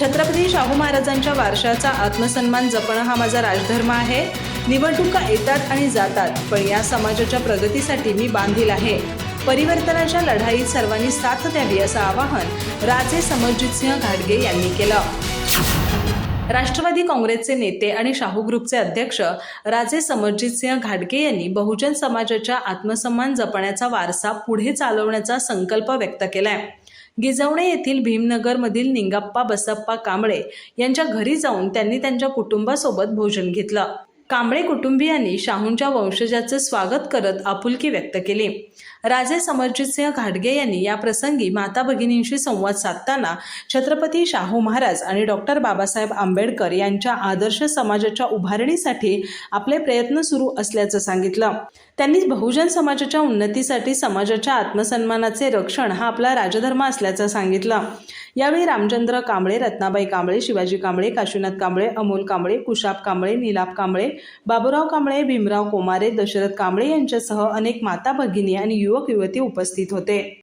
छत्रपती शाहू महाराजांच्या वारशाचा आत्मसन्मान जपणं हा माझा राजधर्म आहे. निवडणुका येतात आणि जातात पण या समाजाच्या प्रगतीसाठी मी बांधील आहे. परिवर्तनाच्या लढाईत सर्वांनी साथ द्यावी असं आवाहन राजे समरजितसिंह घाटगे यांनी केलं. राष्ट्रवादी काँग्रेसचे नेते आणि शाहू ग्रुपचे अध्यक्ष राजे समरजितसिंह घाटगे यांनी बहुजन समाजाच्या आत्मसन्मान जपण्याचा वारसा पुढे चालवण्याचा संकल्प व्यक्त केलाय. गिजवणे येथील भीमनगरमधील निंगाप्पा बसप्पा कांबळे यांच्या घरी जाऊन त्यांनी त्यांच्या कुटुंबासोबत भोजन घेतलं. कांबळे कुटुंबियांनी शाहूंच्या वंशजाचे स्वागत करत आपुलकी व्यक्त केली. राजे समरजितसिंह घाटगे यांनी या प्रसंगी माता भगिनींशी संवाद साधताना छत्रपती शाहू महाराज आणि डॉक्टर बाबासाहेब आंबेडकर यांच्या आदर्श समाजाच्या उभारणीसाठी आपले प्रयत्न सुरू असल्याचं सांगितलं. त्यांनी बहुजन समाजाच्या उन्नतीसाठी समाजाच्या आत्मसन्मानाचे रक्षण हा आपला राजधर्म असल्याचं सांगितलं. यावेळी रामचंद्र कांबळे रत्नाबाई कांबळे शिवाजी कांबळे काशीनाथ कांबळे अमोल कांबळे कुशाप कांबळे निलाप कांबळे बाबुराव कांबळे भीमराव कोमारे दशरथ कांबळे यांच्यासह अनेक माता भगिनी आणि युवक युवती उपस्थित होते.